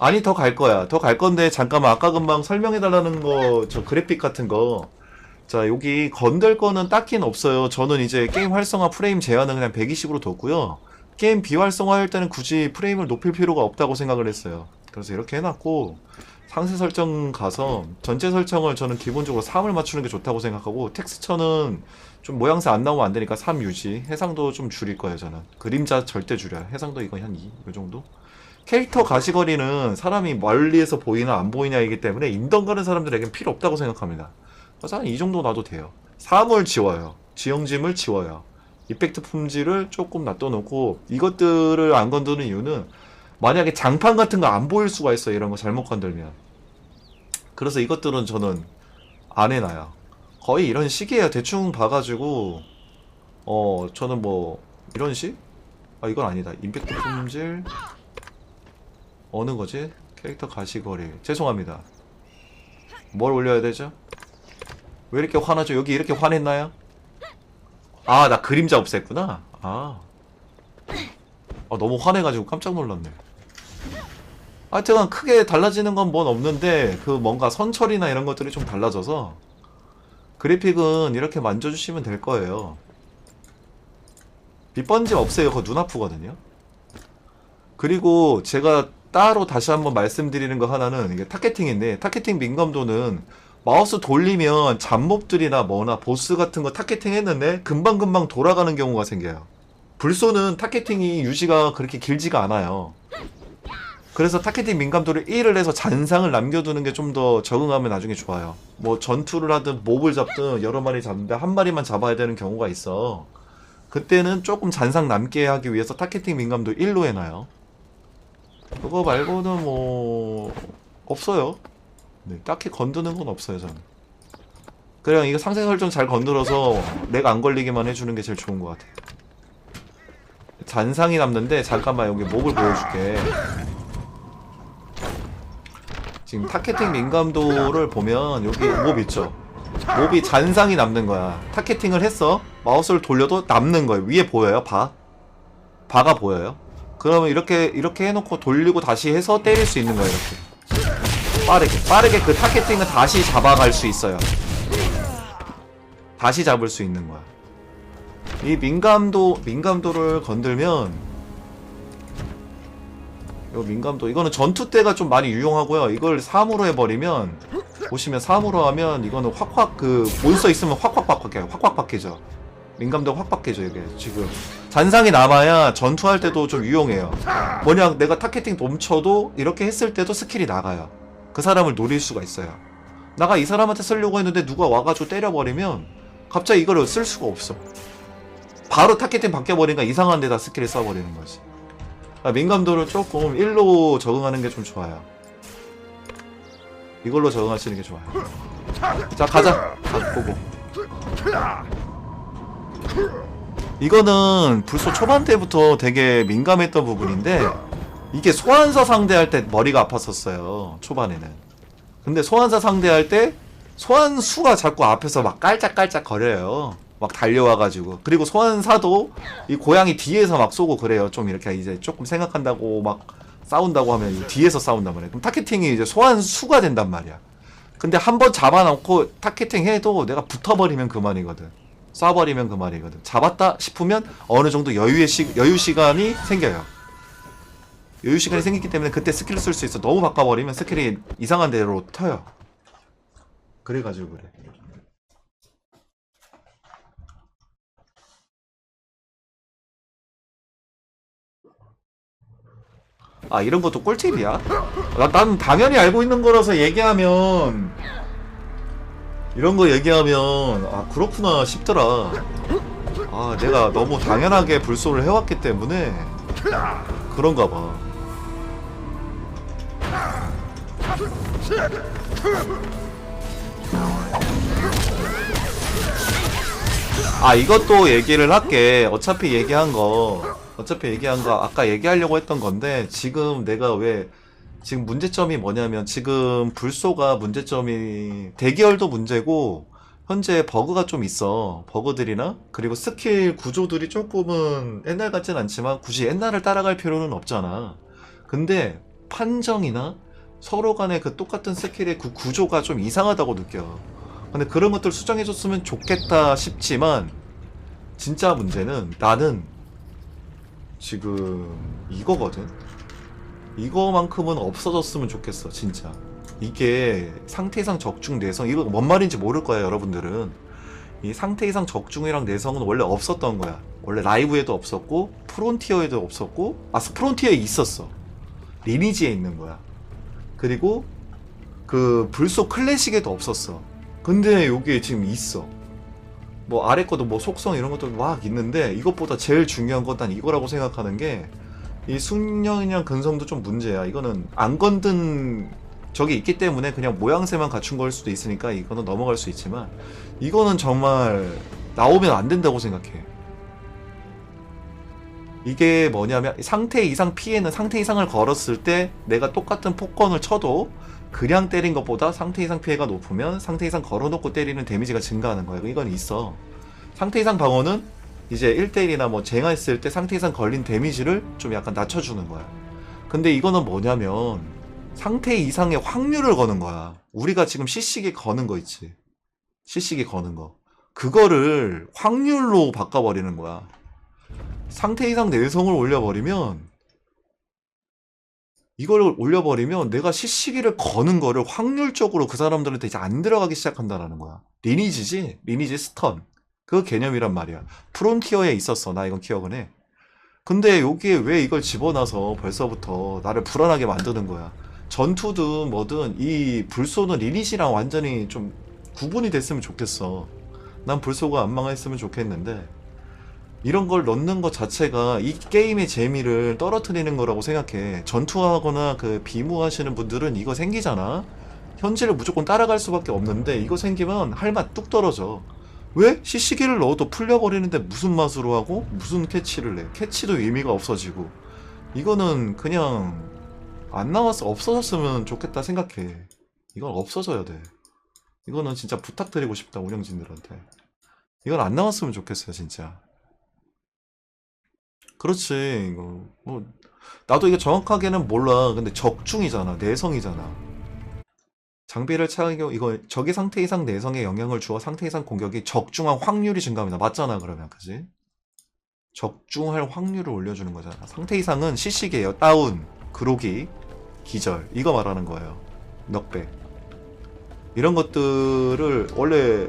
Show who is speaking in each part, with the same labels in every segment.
Speaker 1: 아니 더 갈 거야. 더 갈 건데 잠깐만 아까 금방 설명해 달라는 거 저 그래픽 같은 거. 자 여기 건들 거는 딱히는 없어요. 저는 이제 게임 활성화 프레임 제한은 그냥 120으로 뒀고요. 게임 비활성화 할 때는 굳이 프레임을 높일 필요가 없다고 생각을 했어요. 그래서 이렇게 해놨고 상세 설정 가서 전체 설정을 저는 기본적으로 3을 맞추는 게 좋다고 생각하고 텍스처는 좀 모양새 안 나오면 안 되니까 3 유지. 해상도 좀 줄일 거예요 저는. 그림자 절대 줄여요. 해상도 이거 한 2, 이 정도? 캐릭터 가시거리는 사람이 멀리에서 보이나 안 보이냐이기 때문에 인던 가는 사람들에겐 필요 없다고 생각합니다. 그래서 한 이 정도 놔도 돼요. 사물 지워요. 지형짐을 지워요. 이펙트 품질을 조금 놔둬놓고 이것들을 안 건드는 이유는 만약에 장판 같은 거 안 보일 수가 있어요. 이런 거 잘못 건들면. 그래서 이것들은 저는 안 해놔요. 거의 이런 식이에요. 대충 봐가지고 어 저는 뭐 이런 식? 아 이건 아니다. 임팩트 품질 어느 거지? 캐릭터 가시거리. 죄송합니다. 뭘 올려야 되죠? 왜 이렇게 화나죠? 여기 이렇게 화냈나요? 아, 나 그림자 없앴구나. 아. 아, 너무 화내가지고 깜짝 놀랐네. 하여튼 크게 달라지는 건 뭔 없는데 그 뭔가 선처리나 이런 것들이 좀 달라져서 그래픽은 이렇게 만져주시면 될 거예요. 빛번짐 없애요. 그거 눈 아프거든요. 그리고 제가 따로 다시 한번 말씀드리는 거 하나는 이게 타겟팅인데 타겟팅 민감도는 마우스 돌리면 잡몹들이나 뭐나 보스 같은 거 타겟팅 했는데 금방금방 돌아가는 경우가 생겨요. 불소는 타겟팅이 유지가 그렇게 길지가 않아요. 그래서 타겟팅 민감도를 1을 해서 잔상을 남겨두는 게 좀 더 적응하면 나중에 좋아요. 뭐 전투를 하든 몹을 잡든 여러 마리 잡는데 한 마리만 잡아야 되는 경우가 있어. 그때는 조금 잔상 남게 하기 위해서 타겟팅 민감도 1로 해놔요. 그거 말고는 뭐 없어요. 네, 딱히 건드는 건 없어요 저는. 그냥 이거 상세 설정 잘 건드려서 내가 안 걸리게만 해주는 게 제일 좋은 것 같아요. 잔상이 남는데 잠깐만 여기 몹을 보여줄게. 지금 타겟팅 민감도를 보면 여기 몹 있죠. 몹이 잔상이 남는 거야. 타겟팅을 했어. 마우스를 돌려도 남는 거예요. 위에 보여요. 바. 바가 보여요. 그러면 이렇게 이렇게 해놓고 돌리고 다시 해서 때릴 수 있는 거예요. 이렇게. 빠르게 빠르게 그 타겟팅을 다시 잡아갈 수 있어요. 다시 잡을 수 있는 거야. 이 민감도 민감도를 건들면 요 민감도 이거는 전투 때가 좀 많이 유용하고요. 이걸 3으로 해버리면 보시면 3으로 하면 이거는 확확 그 몬스터 있으면 확확 바뀌어요. 확확 바뀌죠. 민감도 확 바뀌죠 이게 지금 잔상이 남아야 전투할 때도 좀 유용해요. 뭐냐 내가 타겟팅 넘쳐도 이렇게 했을 때도 스킬이 나가요. 그 사람을 노릴 수가 있어요. 나가 이 사람한테 쓰려고 했는데 누가 와가지고 때려버리면 갑자기 이거를 쓸 수가 없어. 바로 타겟팅 바뀌어버리니까 이상한 데다 스킬을 써버리는 거지. 아, 민감도를 조금 1로 적응하는 게 좀 좋아요. 이걸로 적응하시는 게 좋아요. 자, 가자. 가, 보고. 이거는 불소 초반 때부터 되게 민감했던 부분인데, 이게 소환사 상대할 때 머리가 아팠었어요. 초반에는. 근데 소환사 상대할 때, 소환수가 자꾸 앞에서 막 깔짝깔짝 거려요. 막 달려와가지고 그리고 소환사도 이 고양이 뒤에서 막 쏘고 그래요 좀 이렇게 이제 조금 생각한다고 막 싸운다고 하면 이 뒤에서 싸운단 말이야 그럼 타겟팅이 이제 소환수가 된단 말이야 근데 한 번 잡아놓고 타겟팅 해도 내가 붙어버리면 그만이거든 쏴버리면 그만이거든. 잡았다 싶으면 어느 정도 여유의 시, 여유 시간이 생겨요. 여유 시간이 생기기 때문에 그때 스킬을 쓸 수 있어. 너무 바꿔버리면 스킬이 이상한 데로 튀어요. 그래가지고 그래. 아 이런 것도 꿀팁이야? 나, 난 당연히 알고 있는 거라서 얘기하면 이런 거 얘기하면 아 그렇구나 싶더라. 아 내가 너무 당연하게 불소를 해왔기 때문에 그런가 봐. 아 이것도 얘기를 할게. 어차피 얘기한 거 어차피 얘기한 거 아까 얘기하려고 했던 건데 지금 내가 왜 지금 문제점이 뭐냐면 지금 불소가 문제점이 대기열도 문제고 현재 버그가 좀 있어 버그들이나 그리고 스킬 구조들이 조금은 옛날 같진 않지만 굳이 옛날을 따라갈 필요는 없잖아 근데 판정이나 서로 간의 그 똑같은 스킬의 그 구조가 좀 이상하다고 느껴. 근데 그런 것들 수정해줬으면 좋겠다 싶지만 진짜 문제는 나는 지금 이거거든. 이거만큼은 없어졌으면 좋겠어, 진짜. 이게 상태 이상 적중 내성 이거 뭔 말인지 모를 거야, 여러분들은. 이 상태 이상 적중이랑 내성은 원래 없었던 거야. 원래 라이브에도 없었고 프론티어에도 없었고 아 프론티어에 있었어. 리니지에 있는 거야. 그리고 그 불소 클래식에도 없었어. 근데 여기에 지금 있어. 뭐 아래 것도 뭐 속성 이런 것도 막 있는데 이것보다 제일 중요한 건 난 이거라고 생각하는 게 이 숙련이랑 근성도 좀 문제야. 이거는 안 건든 적이 있기 때문에 그냥 모양새만 갖춘 걸 수도 있으니까 이거는 넘어갈 수 있지만 이거는 정말 나오면 안 된다고 생각해. 이게 뭐냐면 상태 이상 피해는 상태 이상을 걸었을 때 내가 똑같은 폭건을 쳐도 그냥 때린 것보다 상태 이상 피해가 높으면 상태 이상 걸어놓고 때리는 데미지가 증가하는 거예요. 이건 있어. 상태 이상 방어는 이제 1대1이나 뭐 쟁했을 때 상태 이상 걸린 데미지를 좀 약간 낮춰주는 거야. 근데 이거는 뭐냐면 상태 이상의 확률을 거는 거야. 우리가 지금 CC기 거는 거 있지. CC기 거는 거. 그거를 확률로 바꿔버리는 거야. 상태 이상 내성을 올려버리면 이걸 올려버리면 내가 시시기를 거는 거를 확률적으로 그 사람들한테 이제 안 들어가기 시작한다라는 거야. 리니지지? 리니지 스턴. 그 개념이란 말이야. 프론티어에 있었어. 나 이건 기억은 해. 근데 여기에 왜 이걸 집어넣어서 벌써부터 나를 불안하게 만드는 거야. 전투든 뭐든 이 불소는 리니지랑 완전히 좀 구분이 됐으면 좋겠어. 난 불소가 안 망했으면 좋겠는데 이런 걸 넣는 것 자체가 이 게임의 재미를 떨어뜨리는 거라고 생각해. 전투하거나 그 비무하시는 분들은 이거 생기잖아. 현질을 무조건 따라갈 수밖에 없는데 이거 생기면 할 맛 뚝 떨어져. 왜? CC기를 넣어도 풀려버리는데 무슨 맛으로 하고 무슨 캐치를 내? 캐치도 의미가 없어지고 이거는 그냥 안 나왔어 없어졌으면 좋겠다 생각해. 이건 없어져야 돼. 이거는 진짜 부탁드리고 싶다 운영진들한테. 이건 안 나왔으면 좋겠어요 진짜. 그렇지 이거 뭐 나도 이거 정확하게는 몰라 근데 적중이잖아 내성이잖아 장비를 착용 이거 적의 상태 이상 내성에 영향을 주어 상태 이상 공격이 적중한 확률이 증가합니다. 맞잖아 그러면. 그지? 적중할 확률을 올려주는 거잖아. 상태 이상은 시식이에요. 다운 그로기 기절. 이거 말하는 거예요. 넉백 이런 것들을 원래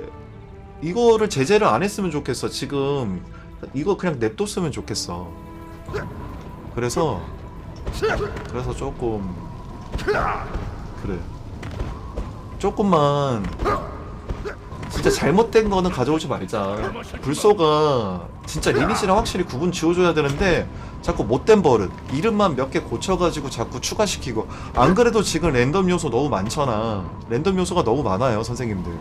Speaker 1: 이거를 제재를 안 했으면 좋겠어. 지금 이거 그냥 냅뒀으면 좋겠어. 그래서 그래서 조금 그래 조금만 진짜 잘못된 거는 가져오지 말자. 불소가 진짜 리니지랑 확실히 구분 지어줘야 되는데 자꾸 못된 버릇 이름만 몇 개 고쳐가지고 자꾸 추가시키고 안 그래도 지금 랜덤 요소 너무 많잖아. 랜덤 요소가 너무 많아요 선생님들.